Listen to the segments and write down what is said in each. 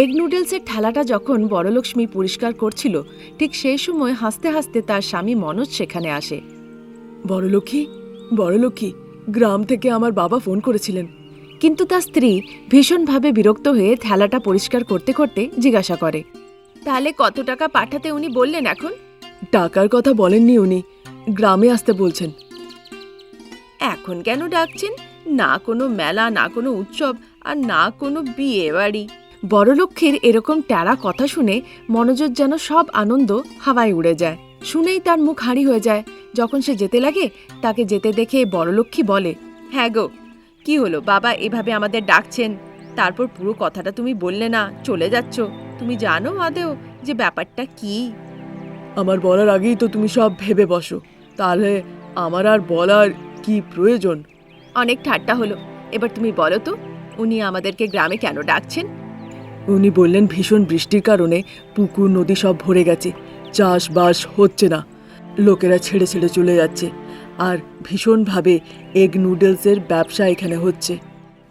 Egg নুডলসের ঠেলাটা যখন বড়লক্ষ্মী পরিষ্কার করছিল, ঠিক সেই সময় হাসতে হাসতে তার স্বামী মনোজ সেখানে আসে। বড়লক্ষ্মী বড়লক্ষ্মী, গ্রাম থেকে আমার বাবা ফোন করেছিলেন। কিন্তু তার স্ত্রী ভীষণভাবে বিরক্ত হয়ে ঠেলাটা পরিষ্কার করতে করতে জিজ্ঞাসা করে, তাহলে কত টাকা পাঠাতে উনি বললেন এখন? টাকার কথা বলেননি উনি, গ্রামে আসতে বলছেন। এখন কেন ডাকছেন? না কোনো মেলা, না কোনো উৎসব, আর না কোনো বিয়ে বাড়ি বড়লক্ষ্মীর এরকম ট্যাড়া কথা শুনে মনোযোগ যেন সব আনন্দ হাওয়ায় উড়ে যায়। শুনেই তার মুখ হাঁড়ি হয়ে যায়। যখন সে যেতে লাগে তাকে যেতে দেখে বড়লক্ষ্মী বলে হ্যাঁ গো কি হলো? বাবা এভাবে আমাদের ডাকছেন। তারপর পুরো কথাটা তুমি বললে না চলে যাচ্ছ। তুমি জানো আদেও যে ব্যাপারটা কি? আমার বলার আগেই তো তুমি সব ভেবে বসো। তাহলে আমার আর বলার কি প্রয়োজন? অনেক ঠাট্টা হলো। এবার তুমি বলো তো উনি আমাদেরকে গ্রামে কেন ডাকছেন? উনি বললেন ভীষণ বৃষ্টির কারণে পুকুর নদী সব ভরে গেছে। চাষবাস হচ্ছে না। লোকেরা ছেড়ে ছেড়ে চলে যাচ্ছে। আর ভীষণভাবে এগ নুডলসের ব্যবসা এখানে হচ্ছে।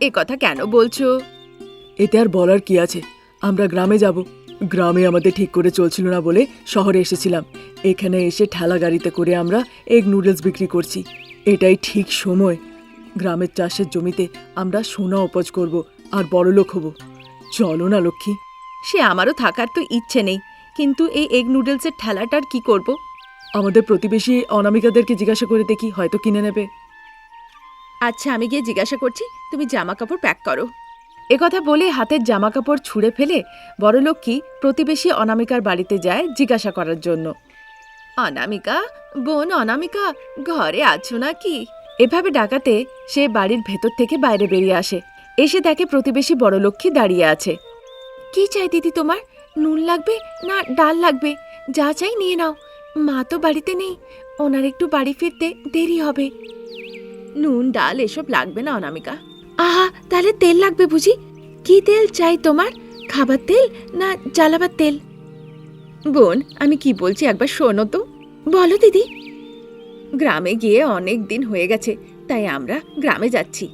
এ কথা কেন বলছো? এতে আর বলার কি আছে? আমরা গ্রামে যাব। গ্রামে আমাদের ঠিক করে চলছিল না বলে শহরে এসেছিলাম। এখানে এসে ঠেলা গাড়িতে করে আমরা এগ নুডলস বিক্রি করছি। এটাই ঠিক সময়। গ্রামের চাষের জমিতে আমরা সোনা উপজ করব আর বড়লোক হব। চলো না, লক্ষ্মী। সে আমারও থাকার তো ইচ্ছে নেই, কিন্তু এই এগ নুডলসের ঠেলাটার কি করব? আমাদের প্রতিবেশী অনামিকাদেরকে জিজ্ঞাসা করে দেখি, হয়তো কিনে নেবে। আচ্ছা আমি গিয়ে জিজ্ঞাসা করছি, তুমি জামা কাপড় প্যাক করো একথা বলে হাতের জামা কাপড় ছুঁড়ে ফেলে বড়লক্ষ্মী প্রতিবেশী অনামিকার বাড়িতে যায় জিজ্ঞাসা করার জন্য। অনামিকা, বোন অনামিকা, ঘরে আছো নাকি? এভাবে ডাকাতে সে বাড়ির ভেতর থেকে বাইরে বেরিয়ে আসে। এসে দেখে প্রতিবেশী বড়লক্ষ্মী দাঁড়িয়ে আছে। কি চাই দিদি তোমার? নুন লাগবে না ডাল লাগবে? যা চাই নিয়ে নাও। মা তো বাড়িতে নেই। ওনার একটু বাড়ি ফিরতে দেরি হবে। নুন ডাল এসব লাগবে না অনামিকা। আহা তাহলে তেল লাগবে বুঝি? কি তেল চাই তোমার? খাবার তেল না জ্বালাবার তেল? বোন আমি কি বলছি একবার শোনো তো। বলো দিদি। গ্রামে গিয়ে অনেক দিন হয়ে গেছে তাই আমরা গ্রামে যাচ্ছি।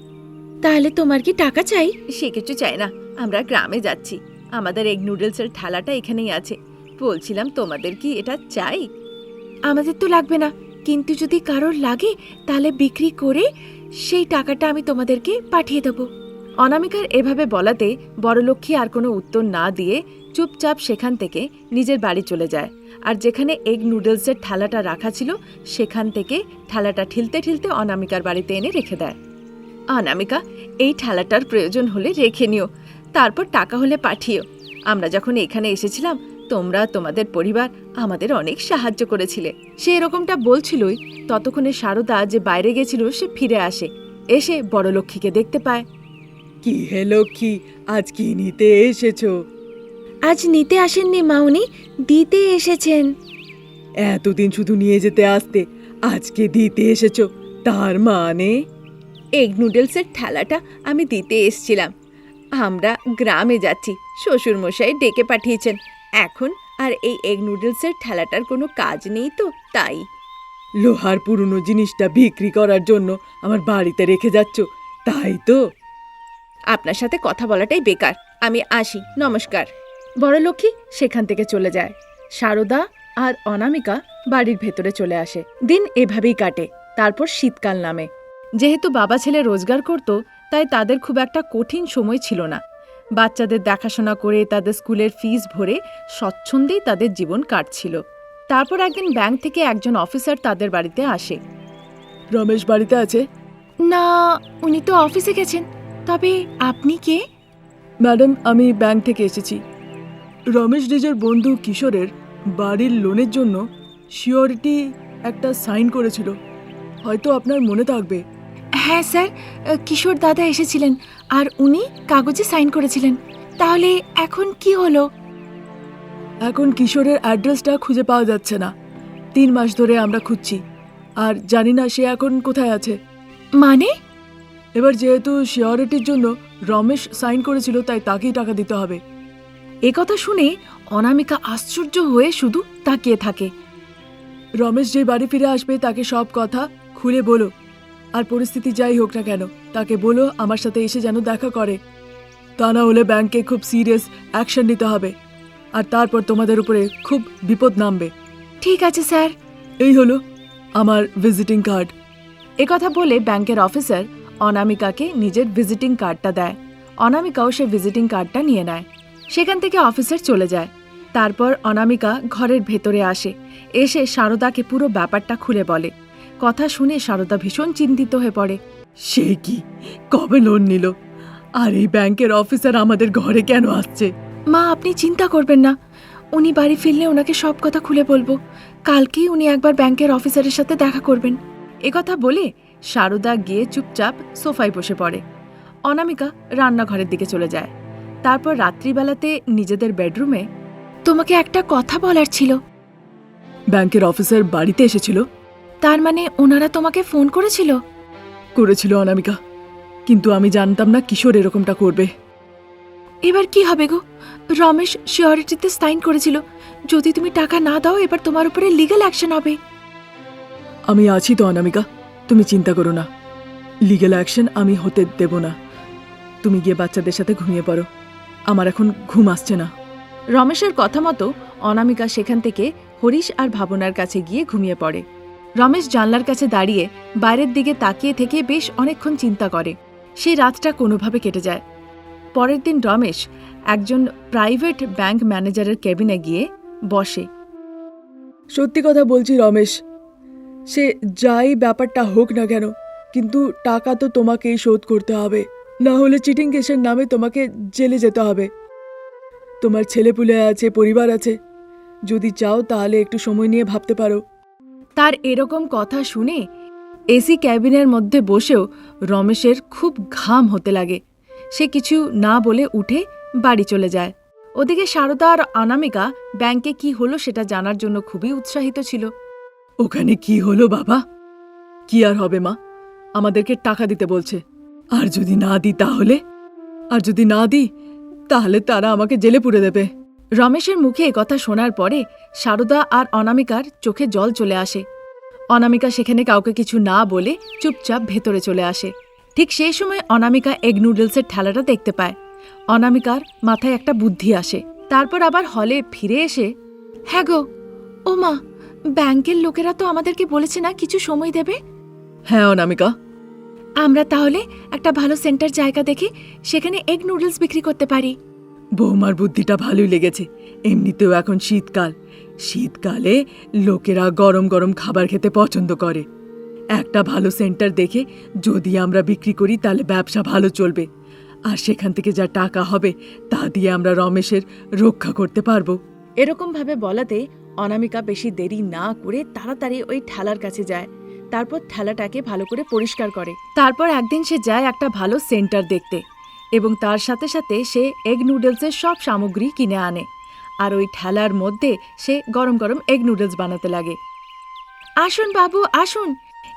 তাহলে তোমার কি টাকা চাই? সে কিছু চাই না। আমরা গ্রামে যাচ্ছি। আমাদের এগ নুডলসের ঠালাটা এখানেই আছে। বলছিলাম তোমাদের কি এটা চাই? আমাদের তো লাগবে না। কিন্তু যদি কারোর লাগে তাহলে বিক্রি করে সেই টাকাটা আমি তোমাদেরকে পাঠিয়ে দেব। অনামিকার এভাবে বলাতে বড়লক্ষ্মী আর কোনো উত্তর না দিয়ে চুপচাপ সেখান থেকে নিজের বাড়ি চলে যায়। আর যেখানে এগ নুডলসের থালাটা রাখা ছিল সেখান থেকে থালাটা ঠিলতে ঠিলতে অনামিকার বাড়িতে এনে রেখে দেয়। অনামিকা এই ঠেলাটার প্রয়োজন হলে রেখে নিও। তারপর টাকা হলে পাঠিও। আমরা যখন এখানে এসেছিলাম তোমরা তোমাদের পরিবার আমাদের অনেক সাহায্য করেছিলে। সে এরকমটা বলছিলই ততক্ষণে সারদা যে বাইরে গেছিল সে ফিরে আসে। এসে বড় লক্ষ্মীকে দেখতে পায়। কি হে লক্ষ্মী আজ কি নিতে এসেছ? আজ নিতে আসেননি মাউনি দিতে এসেছেন। এতদিন শুধু নিয়ে যেতে আসতে আজকে দিতে এসেছ তার মানে? এগ নুডলসের ঠেলাটা আমি দিতে এসছিলাম। আমরা গ্রামে যাচ্ছি শ্বশুর মশাই ডেকে পাঠিয়েছেন। এখন আর এই এগ নুডলসের ঠেলাটার কোনো কাজ নেই তো তাই। লোহার পুরনো জিনিসটা বিক্রি করার জন্য আমার বাড়িতে রেখে যাচ্ছ তাই তো? আপনার সাথে কথা বলাটাই বেকার। আমি আসি নমস্কার। বড়লক্ষ্মী সেখান থেকে চলে যায়। সারদা আর অনামিকা বাড়ির ভেতরে চলে আসে। দিন এভাবেই কাটে তারপর শীতকাল নামে। যেহেতু বাবা ছেলে রোজগার করত তাই তাদের খুব একটা কঠিন সময় ছিল না। বাচ্চাদের দেখাশোনা করে তাদের স্কুলের ফিস ভরে স্বচ্ছন্দেই তাদের জীবন কাটছিল। তারপর একদিন ব্যাংক থেকে একজন অফিসার তাদের বাড়িতে আসে। রমেশ বাড়িতে আছে? না উনি তো অফিসে গেছেন। তবে আপনি কে? ম্যাডাম আমি ব্যাংক থেকে এসেছি। রমেশ নিজের বন্ধু কিশোরের বাড়ির লোনের জন্য শিওরিটি একটা সাইন করেছিল। হয়তো আপনার মনে থাকবে। হ্যাঁ স্যার। কিশোর দাদা এসেছিলেন আর উনি কাগজে সাইন করেছিলেন। তাহলে এখন কি হলো? এখন কিশোরের অ্যাড্রেসটা খুঁজে পাওয়া যাচ্ছে না। তিন মাস ধরে আমরা খুঁজছি। আর জানি না সে এখন কোথায় আছে। মানে? এবার যেহেতু শিওরিটির জন্য রমেশ সাইন করেছিল তাই তাকেই টাকা দিতে হবে। এ কথা শুনে অনামিকা আশ্চর্য হয়ে শুধু তাকিয়ে থাকে। রমেশ যে বাড়ি ফিরে আসবে তাকে সব কথা খুলে বলো। আর পরিস্থিতি যাই হোক না কেন তাকে বলো আমার সাথে এসে যেন দেখা করে। তা না হলে ব্যাংকে খুব সিরিয়াস অ্যাকশন নিতে হবে আর তারপর তোমাদের উপরে খুব বিপদ নামবে। ঠিক আছে স্যার। এই হলো আমার ভিজিটিং কার্ড একথা বলে ব্যাংকের অফিসার অনামিকাকে নিজের ভিজিটিং কার্ডটা দেয়। অনামিকাও সে ভিজিটিং কার্ডটা নিয়ে নেয়। সেখান থেকে অফিসার চলে যায়। তারপর অনামিকা ঘরের ভেতরে আসে। এসে সারদাকে পুরো ব্যাপারটা খুলে বলে। কথা শুনে সারদা ভীষণ চিন্তিত হয়ে পড়ে। সে কি? কবে লোন নিল? আর এই ব্যাংকের অফিসার আমাদের ঘরে কেন আসছে? মা, আপনি চিন্তা করবেন না। উনি বাড়ি ফিরলে ওনাকে সব কথা খুলে বলব। কালকেই উনি একবার ব্যাংকের অফিসারের সাথে দেখা করবেন। একথা বলে সারদা গিয়ে চুপচাপ সোফায় বসে পড়ে। অনামিকা রান্নাঘরের দিকে চলে যায়। তারপর রাত্রিবেলাতে নিজেদের বেডরুমে, তোমাকে একটা কথা বলার ছিল। ব্যাংকের অফিসার বাড়িতে এসেছিল। তার মানে ওনারা তোমাকে ফোন করেছিল? করেছিল অনামিকা। কিন্তু আমি জানতাম না কিশোর এরকমটা করবে। এবার কি হবে গো? রমেশ শিওরিটিতে সাইন করেছিল। যদি তুমি টাকা না দাও এবার তোমার উপরে লিগ্যাল অ্যাকশন হবে। আমি আছি তো অনামিকা। তুমি চিন্তা করো না। লিগ্যাল অ্যাকশন আমি হতে দেব না। তুমি গিয়ে বাচ্চাদের সাথে ঘুমিয়ে পড়ো। আমার এখন ঘুম আসছে না। রমেশের কথা মতো অনামিকা সেখান থেকে হরিশ আর ভাবনার কাছে গিয়ে ঘুমিয়ে পড়ে। রমেশ জানলার কাছে দাঁড়িয়ে বাইরের দিকে তাকিয়ে থেকে বেশ অনেকক্ষণ চিন্তা করে। সেই রাতটা কোনোভাবে কেটে যায়। পরের দিন রমেশ একজন প্রাইভেট ব্যাংক ম্যানেজারের কেবিনে গিয়ে বসে। সত্যি কথা বলছি রমেশ, সে যাই ব্যাপারটা হোক না কেন, কিন্তু টাকা তো তোমাকেই শোধ করতে হবে। না হলে চিটিং কেসের নামে তোমাকে জেলে যেতে হবে। তোমার ছেলেপুলে আছে, পরিবার আছে। যদি চাও তাহলে একটু সময় নিয়ে ভাবতে পারো। তার এরকম কথা শুনে এসি ক্যাবিনের মধ্যে বসেও রমেশের খুব ঘাম হতে লাগে। সে কিছু না বলে উঠে বাড়ি চলে যায়। ওদিকে সারদা আর অনামিকা ব্যাংকে কি হলো সেটা জানার জন্য খুবই উৎসাহিত ছিল। ওখানে কি হলো বাবা? কি আর হবে মা? আমাদেরকে টাকা দিতে বলছে। আর যদি না দিই তাহলে? আর যদি না দিই, তাহলে তারা আমাকে জেলে পুরে দেবে। রমেশের মুখে কথা শোনার পরে সারদা আর অনামিকার চোখে জল চলে আসে। অনামিকা সেখানে কাউকে কিছু না বলে চুপচাপ ভেতরে চলে আসে। ঠিক সেই সময় অনামিকা এগ নুডলসের ঠেলাটা দেখতে পায়। অনামিকার মাথায় একটা বুদ্ধি আসে। তারপর আবার হলে ফিরে এসে হ্যাঁ গো, ও মা, ব্যাংকের লোকেরা তো আমাদেরকে বলেছে না কিছু সময় দেবে? হ্যাঁ অনামিকা। আমরা তাহলে একটা ভালো সেন্টার জায়গা দেখে সেখানে এগ নুডলস বিক্রি করতে পারি। বৌমার বুদ্ধিটা ভালোই লেগেছে। এমনিতেও এখন শীতকাল। শীতকালে লোকেরা গরম গরম খাবার খেতে পছন্দ করে। একটা ভালো সেন্টার দেখে যদি আমরা বিক্রি করি তাহলে ব্যবসা ভালো চলবে। আর সেখান থেকে যা টাকা হবে তা দিয়ে আমরা রমেশের রক্ষা করতে পারব। এরকম ভাবে বলাতে অনামিকা বেশি দেরি না করে তাড়াতাড়ি ওই ঠেলার কাছে যায়। তারপর ঠেলাটাকে ভালো করে পরিষ্কার করে। তারপর একদিন সে যায় একটা ভালো সেন্টার দেখতে। এবং তার সাথে সাথে সে এগ নুডলসের সব সামগ্রী কিনে আনে। আর ওই ঠেলার মধ্যে সে গরম গরম এগ নুডলস বানাতে লাগে। আসুন বাবু, আসুন।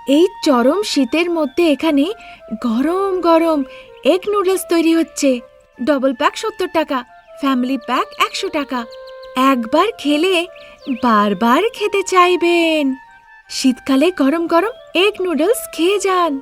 এই চরম শীতের মধ্যে এখানে গরম গরম এগ নুডলস তৈরি হচ্ছে। ডবল প্যাক সত্তর টাকা ফ্যামিলি প্যাক একশো টাকা। একবার খেলে বারবার খেতে চাইবেন। শীতকালে গরম গরম এগ নুডলস খেয়ে যান।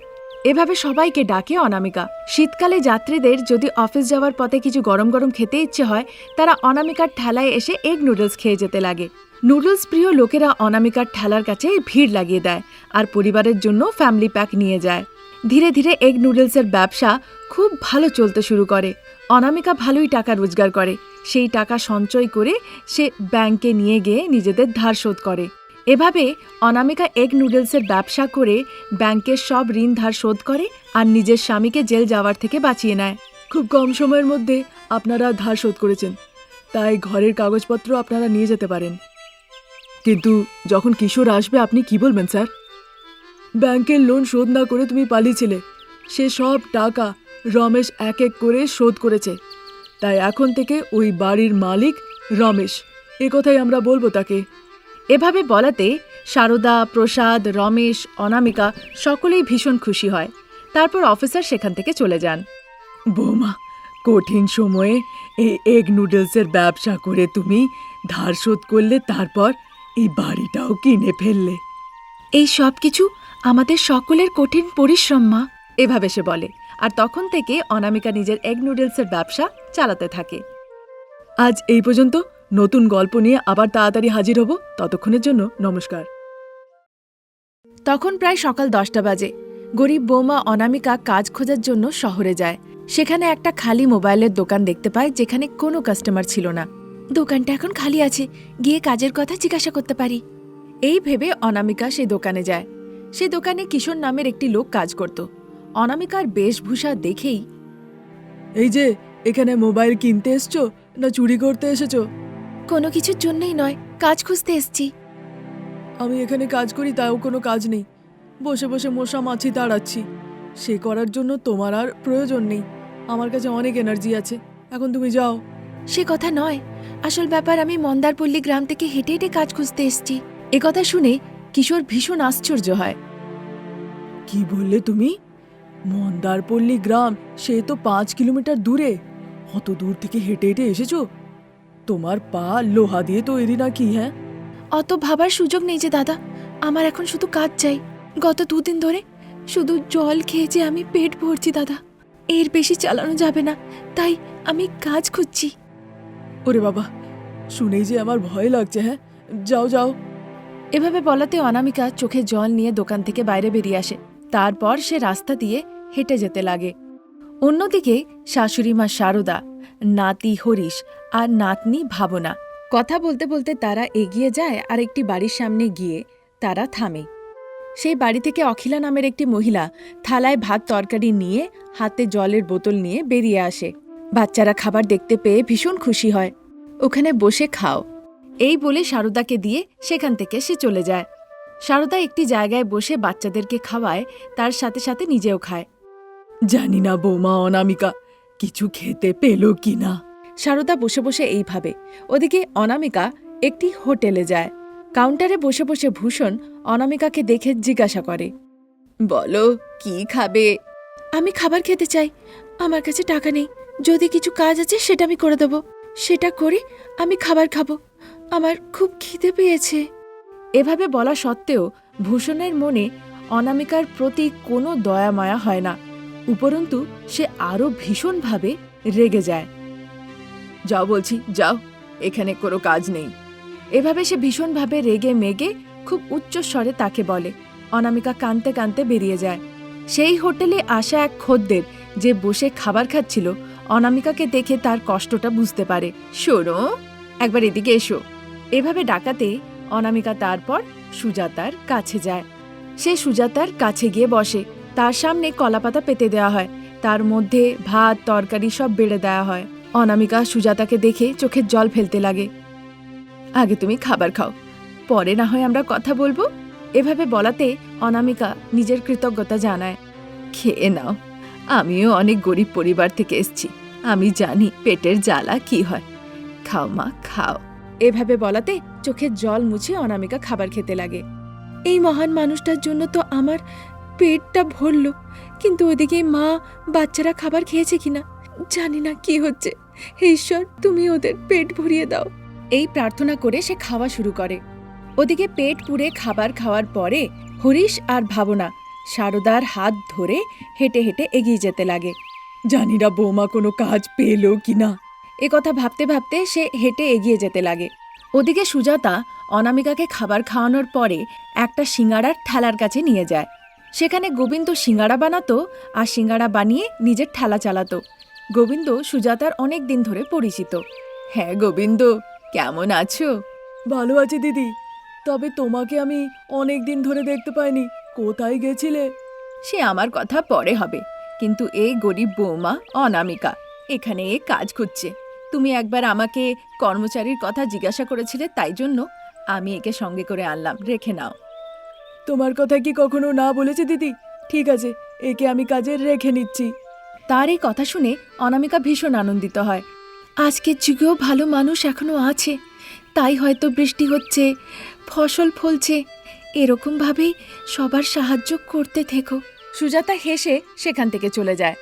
এভাবে সবাইকে ডাকে অনামিকা। শীতকালে যাত্রীদের যদি অফিস যাওয়ার পথে কিছু গরম গরম খেতে ইচ্ছে হয়, তারা অনামিকার ঠেলায় এসে এগ নুডলস খেয়ে যেতে লাগে। নুডলস প্রিয় লোকেরা অনামিকার ঠেলার কাছে ভিড় লাগিয়ে দেয় আর পরিবারের জন্য ফ্যামিলি প্যাক নিয়ে যায়। ধীরে ধীরে এগ নুডলসের ব্যবসা খুব ভালো চলতে শুরু করে। অনামিকা ভালোই টাকা রোজগার করে। সেই টাকা সঞ্চয় করে সে ব্যাংকে নিয়ে গিয়ে নিজেদের ধার শোধ করে। এভাবে অনামিকা এগ নুডলসের ব্যবসা করে ব্যাংকের সব ঋণ ধার শোধ করে আর নিজের স্বামীকে জেল যাওয়ার থেকে বাঁচিয়ে নেয়। খুব কম সময়ের মধ্যে আপনারা ধার শোধ করেছেন। তাই ঘরের কাগজপত্র আপনারা নিয়ে যেতে পারেন। কিন্তু যখন কিশোর আসবে, আপনি কি বলবেন, স্যার? ব্যাংকের লোন শোধ না করে তুমি পালিয়েছিলে। সে সব টাকা রমেশ এক এক করে শোধ করেছে। তাই এখন থেকে ওই বাড়ির মালিক রমেশ। এ কথাই আমরা বলব তাকে। এভাবে বলাতে সারদা প্রসাদ রমেশ অনামিকা সকলেই ভীষণ খুশি হয়। তারপর অফিসার সেখান থেকে চলে যান। বৌমা কঠিন সময়ে এই এগ নুডলসের ব্যবসা করে তুমি ধার শোধ করলে তারপর এই বাড়িটাও কিনে ফেললে। এই সব কিছু আমাদের সকলের কঠিন পরিশ্রম মা এভাবে সে বলে। আর তখন থেকে অনামিকা নিজের এগ নুডলসের ব্যবসা চালাতে থাকে। আজ এই পর্যন্ত নতুন গল্প নিয়ে আবার তাড়াতাড়ি হাজির হব। ততক্ষণের জন্য নমস্কার। তখন প্রায় সকাল দশটা বাজে। গরিব বৌমা অনামিকা কাজ খোঁজার জন্য শহরে যায়। সেখানে একটা খালি মোবাইলের দোকান দেখতে পায় যেখানে কোনো কাস্টমার ছিল না। দোকানটা এখন খালি আছে গিয়ে কাজের কথা জিজ্ঞাসা করতে পারি। এই ভেবে অনামিকা সেই দোকানে যায়। সেই দোকানে কিশোর নামের একটি লোক কাজ করত। অনামিকার বেশভূষা দেখেই এই যে এখানে মোবাইল কিনতে এসছো না চুরি করতে এসেছ? কোনো কিছুর জন্যই নয় কাজ খুঁজতে এসছি। আমি এখানে কাজ করি তাও কোনো কাজ নেই। বসে বসে মশা মাছি তাড়াচ্ছি। সে করার জন্য তোমার আর প্রয়োজন নেই। আমার কাছে অনেক এনার্জি আছে। এখন তুমি যাও। সে কথা নয়। আসল ব্যাপার আমি মন্দারপল্লী গ্রাম থেকে হেঁটে হেঁটে কাজ খুঁজতে এসছি। কথা শুনে কিশোর ভীষণ আশ্চর্য হয়। কি বললে তুমি? মন্দারপল্লী গ্রাম সে তো পাঁচ কিলোমিটার দূরে। অত দূর থেকে হেঁটে হেঁটে এসেছ? তোমার পা লোহা দিয়ে তৈরি না কি হ্যাঁ? অত ভাবার সুযোগ নেই যে দাদা। আমার এখন শুধু কাজ চাই। গত দুদিন ধরে শুধু জল খেয়ে যে আমি পেট ভরছি দাদা। এর বেশি চালানো যাবে না। তাই আমি কাজ খুঁজছি। ওরে বাবা শুনেই যে আমার ভয় লাগছে হ্যাঁ? যাও যাও। এভাবে বলাতে অনামিকা চোখে জল নিয়ে দোকান থেকে বাইরে বেরিয়ে আসে। তারপর সে রাস্তা দিয়ে হেঁটে যেতে লাগে। অন্যদিকে শাশুড়ি মা শারদা নাতি হরিশ আর নাতনি ভাবনা। কথা বলতে বলতে তারা এগিয়ে যায় আর একটি বাড়ির সামনে গিয়ে তারা থামে। সেই বাড়ি থেকে অখিলা নামের একটি মহিলা থালায় ভাত তরকারি নিয়ে, হাতে জলের বোতল নিয়ে বেরিয়ে আসে। বাচ্চারা খাবার দেখতে পেয়ে ভীষণ খুশি হয়। ওখানে বসে খাও। এই বলে শারদাকে দিয়ে সেখান থেকে সে চলে যায়। শারদা একটি জায়গায় বসে বাচ্চাদেরকে খাওয়ায়, তার সাথে সাথে নিজেও খায়। জানি না বৌমা অনামিকা, কিছু খেতে পেল কি না শারদা বসে বসে এইভাবে। ওদিকে অনামিকা একটি হোটেলে যায়। কাউন্টারে বসে বসে ভূষণ অনামিকাকে দেখে জিজ্ঞাসা করে, বলো, কি খাবে? আমি খাবার খেতে চাই। আমার কাছে টাকা নেই। যদি কিছু কাজ আছে সেটা আমি করে দেব। সেটা করে আমি খাবার খাব। আমার খুব খিদে পেয়েছে। এভাবে বলা সত্ত্বেও ভূষণের মনে অনামিকার প্রতি কোনো দয়া মায়া হয় না। উপরন্তু সে আরও ভীষণভাবে রেগে যায়। যাও বলছি, যাও, এখানে কোনো কাজ নেই। এভাবে সে ভীষণভাবে রেগে মেগে খুব উচ্চ স্বরে তাকে বলে, অনামিকা কানতে কানতে বেরিয়ে যায়। সেই হোটেলে আসা এক খদ্দের যে বসে খাবার খাচ্ছিল, অনামিকাকে দেখে তার কষ্টটা বুঝতে পারে। শোনো, একবার এদিকে এসো। এভাবে ডাকাতে অনামিকা তারপর সুজাতার কাছে যায়। সে সুজাতার কাছে গিয়ে বসে। তার সামনে কলাপাতা পেতে দেওয়া হয়। তার মধ্যে ভাত, তরকারি সব বেড়ে দেওয়া হয়। অনামিকা সুজাতাকে দেখে চোখের জল ফেলতে লাগে। আগে তুমি খাবার খাও, পরে না হয় আমরা কথা বলব। এভাবে বলাতে অনামিকা নিজের কৃতজ্ঞতা জানায়। খেয়ে নাও, আমিও অনেক গরিব পরিবার থেকে এসছি। আমি জানি পেটের জ্বালা কি হয়। খাও মা, খাও। এভাবে বলাতে চোখের জল মুছে অনামিকা খাবার খেতে লাগে। এই মহান মানুষটার জন্য তো আমার পেটটা ভরল, কিন্তু ওদিকে মা বাচ্চারা খাবার খেয়েছে কিনা জানি না কি হচ্ছে। হে ঈশ্বর, তুমি ওদের পেট ভরিয়ে দাও। এই প্রার্থনা করে সে খাওয়া শুরু করে। ওদিকে পেট পুড়ে খাবার খাওয়ার পরে হরিশ আর ভাবনা সারদার হাত ধরে হেঁটে হেঁটে এগিয়ে যেতে লাগে। জানি না বৌমা কোনো কাজ পেল কি না। এ কথা ভাবতে ভাবতে সে হেঁটে এগিয়ে যেতে লাগে। ওদিকে সুজাতা অনামিকাকে খাবার খাওয়ানোর পরে একটা সিঙ্গাড়ার ঠেলার কাছে নিয়ে যায়। সেখানে গোবিন্দ সিঙ্গাড়া বানাতো আর সিঙ্গাড়া বানিয়ে নিজের ঠেলা চালাতো। গোবিন্দ সুজাতার অনেক দিন ধরে পরিচিত। হ্যাঁ গোবিন্দ কেমন আছো? ভালো আছি দিদি। তবে তোমাকে আমি অনেক দিন ধরে দেখতে পাইনি। কোথায় গেছিলে? সে আমার কথা পরে হবে। কিন্তু এই গরিব বৌমা অনামিকা এখানে এ কাজ খুঁজছে। তুমি একবার আমাকে কর্মচারীর কথা জিজ্ঞাসা করেছিলে তাই জন্য আমি একে সঙ্গে করে আনলাম। রেখে নাও। তোমার কথা কি কখনো না বলেছে দিদি? ঠিক আছে একে আমি কাজে রেখে নিচ্ছি। তার এই কথা শুনে অনামিকা ভীষণ আনন্দিত হয়। আজকের যুগেও ভালো মানুষ এখনও আছে। তাই হয়তো বৃষ্টি হচ্ছে, ফসল ফলছে। এরকমভাবেই সবার সাহায্য করতে থেকো। সুজাতা হেসে সেখান থেকে চলে যায়।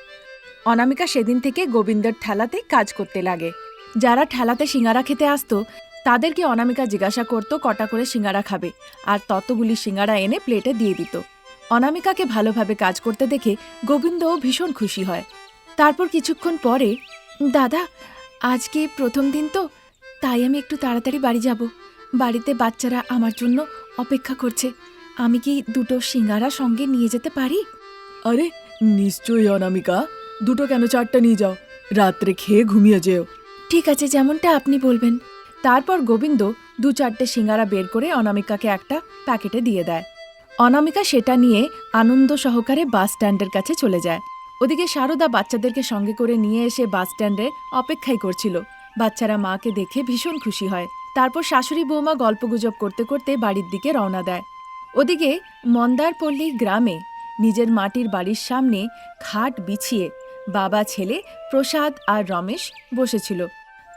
অনামিকা সেদিন থেকে গোবিন্দর ঠেলাতে কাজ করতে লাগে। যারা ঠেলাতে সিঙ্গারা খেতে আসতো, তাদেরকে অনামিকা জিজ্ঞাসা করতো কটা করে সিঙ্গারা খাবে। আর ততগুলি সিঙ্গারা এনে প্লেটে দিয়ে দিত। অনামিকাকে ভালোভাবে কাজ করতে দেখে গোবিন্দও ভীষণ খুশি হয়। তারপর কিছুক্ষণ পরে দাদা আজকে প্রথম দিন তো তাই আমি একটু তাড়াতাড়ি বাড়ি যাব। বাড়িতে বাচ্চারা আমার জন্য অপেক্ষা করছে। আমি কি দুটো সিঙ্গারা সঙ্গে নিয়ে যেতে পারি? আরে নিশ্চয়ই অনামিকা। দুটো কেন চারটা নিয়ে যাও? রাত্রে খেয়ে ঘুমিয়ে যেও। ঠিক আছে যেমনটা আপনি বলবেন। তারপর গোবিন্দ দু চারটে সিঙ্গারা বের করে অনামিকাকে একটা প্যাকেটে দিয়ে দেয়। অনামিকা সেটা নিয়ে আনন্দ সহকারে বাস স্ট্যান্ডের কাছে চলে যায়। ওদিকে সারদা বাচ্চাদেরকে সঙ্গে করে নিয়ে এসে বাস স্ট্যান্ডে অপেক্ষাই করছিল। বাচ্চারা মাকে দেখে ভীষণ খুশি হয়। তারপর শাশুড়ি বৌমা গল্পগুজব করতে করতে বাড়ির দিকে রওনা দেয়। ওদিকে মন্দারপল্লী গ্রামে নিজের মাটির বাড়ির সামনে খাট বিছিয়ে বাবা, ছেলে প্রসাদ আর রমেশ বসেছিল।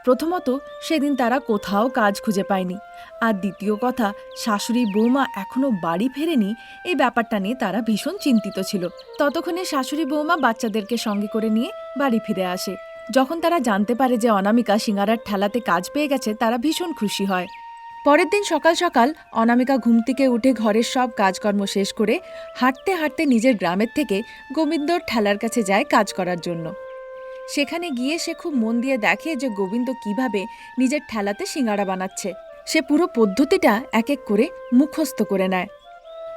প্রথমত, সেদিন তারা কোথাও কাজ খুঁজে পায়নি। আর দ্বিতীয় কথা, শাশুড়ি বৌমা এখনও বাড়ি ফেরেনি, এই ব্যাপারটা নিয়ে তারা ভীষণ চিন্তিত ছিল। ততক্ষণে শাশুড়ি বৌমা বাচ্চাদেরকে সঙ্গে করে নিয়ে বাড়ি ফিরে আসে। যখন তারা জানতে পারে যে অনামিকা সিঙ্গারার ঠেলাতে কাজ পেয়ে গেছে, তারা ভীষণ খুশি হয়। পরের দিন সকাল সকাল, অনামিকা ঘুম থেকে উঠে ঘরের সব কাজকর্ম শেষ করে হাঁটতে হাঁটতে নিজের গ্রামের থেকে গোবিন্দর ঠেলার কাছে যায় কাজ করার জন্য। সেখানে গিয়ে সে খুব মন দিয়ে দেখে যে গোবিন্দ কীভাবে নিজের ঠেলাতে সিঙ্গারা বানাচ্ছে। সে পুরো পদ্ধতিটা এক এক করে মুখস্থ করে নেয়।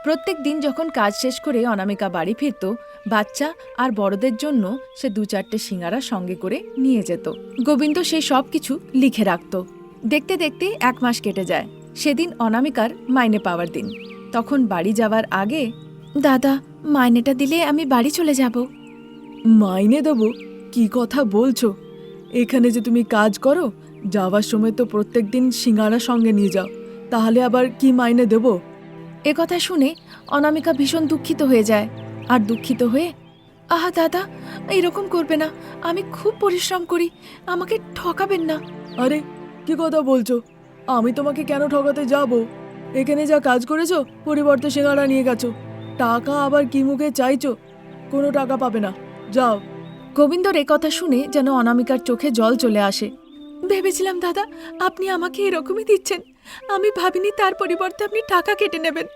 প্রত্যেক দিন যখন কাজ শেষ করে অনামিকা বাড়ি ফিরত, বাচ্চা আর বড়দের জন্য সে দু চারটে সিঙ্গারা সঙ্গে করে নিয়ে যেত। গোবিন্দ সে সব কিছু লিখে রাখত। দেখতে দেখতে এক মাস কেটে যায়। সেদিন অনামিকার মাইনে পাওয়ার দিন। তখন বাড়ি যাওয়ার আগে, দাদা, মাইনেটা দিলে আমি বাড়ি চলে যাব। মাইনে দেবো? কি কথা বলছো? এখানে যে তুমি কাজ করো যাওয়ার সময় তো প্রত্যেক দিন সিঙ্গারা সঙ্গে নিয়ে যাও তাহলে আবার কি মাইনে দেবো? এ কথা শুনে অনামিকা ভীষণ দুঃখিত হয়ে যায়। আর দুঃখিত হয়ে আহা দাদা এরকম করবে না আমি খুব পরিশ্রম করি আমাকে ঠকাবেন না। আরে কি কথা বলছো? আমি তোমাকে কেন ঠকাতে যাব? এখানে যা কাজ করেছ পরিবর্তে সিঙ্গারা নিয়ে গেছো। টাকা আবার কি মুখে চাইছো? কোনো টাকা পাবে না। যাও। গোবিন্দর এ কথা শুনে যেন অনামিকার চোখে জল চলে আসে। ভেবেছিলাম দাদা আপনি আমাকে এরকমই দিচ্ছেন। আমি ভাবিনি তার পরিবর্তে আপনি টাকা কেটে নেবেন।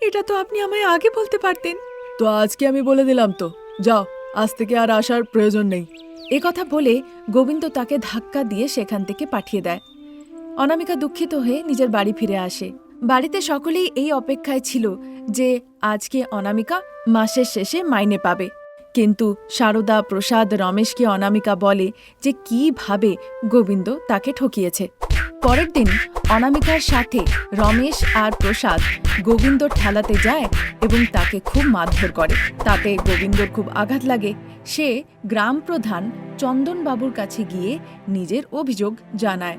এটা তো আপনি আমায় আগে বলতে পারতেন। তো আজকে আমি বলে দিলাম তো। যাও আজ থেকে আর আসার প্রয়োজন নেই। এ কথা বলে গোবিন্দ তাকে ধাক্কা দিয়ে সেখান থেকে পাঠিয়ে দেয়। অনামিকা দুঃখিত হয়ে নিজের বাড়ি ফিরে আসে। বাড়িতে সকলেই এই অপেক্ষায় ছিল যে আজকে অনামিকা মাসের শেষে মাইনে পাবে। কিন্তু সারদা প্রসাদ রমেশকে অনামিকা বলে যে কীভাবে গোবিন্দ তাকে ঠকিয়েছে। পরের দিন অনামিকার সাথে রমেশ আর প্রসাদ গোবিন্দর ঠেলাতে যায় এবং তাকে খুব মারধর করে। তাতে গোবিন্দর খুব আঘাত লাগে। সে গ্রাম প্রধান চন্দনবাবুর কাছে গিয়ে নিজের অভিযোগ জানায়।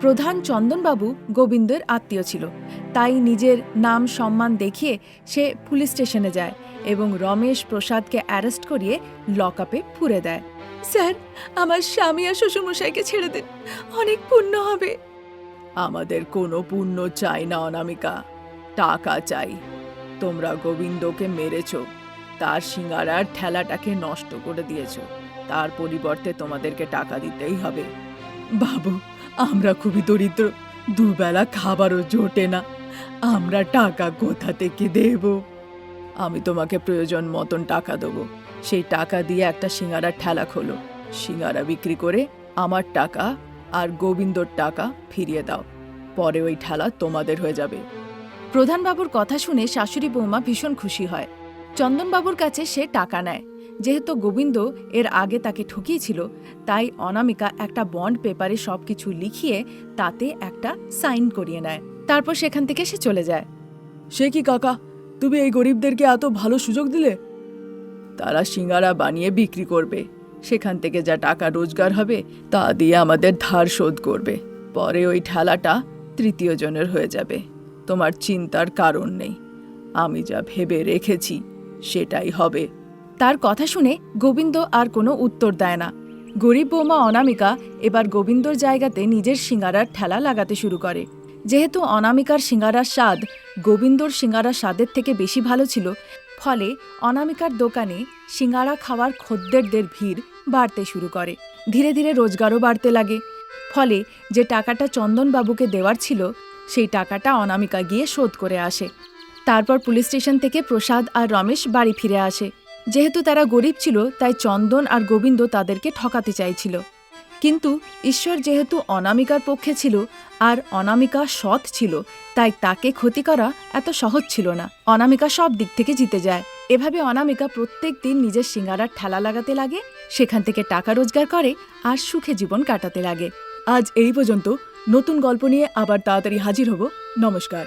প্রধান চন্দনবাবু গোবিন্দের আত্মীয় ছিল। তাই নিজের নাম সম্মান দেখিয়ে সে পুলিশ স্টেশনে যায়। এবং রমেশ প্রসাদকে অ্যারেস্ট করিয়ে লকআপে পুরে দেয়। স্যার, আমার স্বামী আর শ্বশুরমশাইকে ছেড়ে দিন। অনেক পুণ্য হবে। আমাদের কোনো পুণ্য চাই না, অনামিকা। টাকা চাই। তোমরা গোবিন্দকে মেরেছ। তার সিঙ্গারার ঠেলাটাকে নষ্ট করে দিয়েছ। তার পরিবর্তে তোমাদেরকে টাকা দিতেই হবে। বাবু, আমরা খুবই দরিদ্র। দুবেলা খাবারও জোটে না। আমরা টাকা কোথা থেকে দেব? আমি তোমাকে প্রয়োজন মতন টাকা দেবো। সেই টাকা দিয়ে একটা সিঙ্গারার ঠেলা খোলো। সিঙ্গারা বিক্রি করে আমার টাকা আর গোবিন্দর টাকা ফিরিয়ে দাও। পরে ওই ঠেলা তোমাদের হয়ে যাবে। প্রধানবাবুর কথা শুনে শাশুড়ি বৌমা ভীষণ খুশি হয়। চন্দনবাবুর কাছে সে টাকা নেয়। যেহেতু গোবিন্দ এর আগে তাকে ঠকিয়েছিল, তাই অনামিকা একটা বন্ড পেপারে সবকিছু লিখিয়ে তাতে একটা সাইন করিয়ে নেয়। তারপর সেখান থেকে সে চলে যায়। সে কি কাকা? তুমি এই গরিবদেরকে এত ভালো সুযোগ দিলে? তারা সিঙ্গারা বানিয়ে বিক্রি করবে। সেখান থেকে যা টাকা রোজগার হবে, তা দিয়ে আমাদের ধার শোধ করবে। পরে ওই ঠেলাটা তৃতীয় জনের হয়ে যাবে। তোমার চিন্তার কারণ নেই। আমি যা ভেবে রেখেছি, সেটাই হবে। তার কথা শুনে গোবিন্দ আর কোনো উত্তর দেয় না। গরিব বৌমা অনামিকা এবার গোবিন্দর জায়গাতে নিজের সিঙ্গারার ঠেলা লাগাতে শুরু করে। যেহেতু অনামিকার সিঙ্গারার স্বাদ গোবিন্দর সিঙ্গারার স্বাদের থেকে বেশি ভালো ছিল, ফলে অনামিকার দোকানে সিঙ্গারা খাওয়ার খদ্দেরদের ভিড় বাড়তে শুরু করে। ধীরে ধীরে রোজগারও বাড়তে লাগে। ফলে যে টাকাটা চন্দনবাবুকে দেওয়ার ছিল, সেই টাকাটা অনামিকা গিয়ে শোধ করে আসে। তারপর পুলিশ স্টেশন থেকে প্রসাদ আর রমেশ বাড়ি ফিরে আসে। যেহেতু তারা গরিব ছিল, তাই চন্দন আর গোবিন্দ তাদেরকে ঠকাতে চাইছিল। কিন্তু ঈশ্বর যেহেতু অনামিকার পক্ষে ছিল আর অনামিকা সৎ ছিল, তাই তাকে ক্ষতি করা এত সহজ ছিল না। অনামিকা সব দিক থেকে জিতে যায়। এভাবে অনামিকা প্রত্যেক দিন নিজের সিঙ্গারার ঠেলা লাগাতে লাগে, সেখান থেকে টাকা রোজগার করে আর সুখে জীবন কাটাতে লাগে। আজ এই পর্যন্ত নতুন গল্প নিয়ে আবার তাড়াতাড়ি হাজির হব। নমস্কার।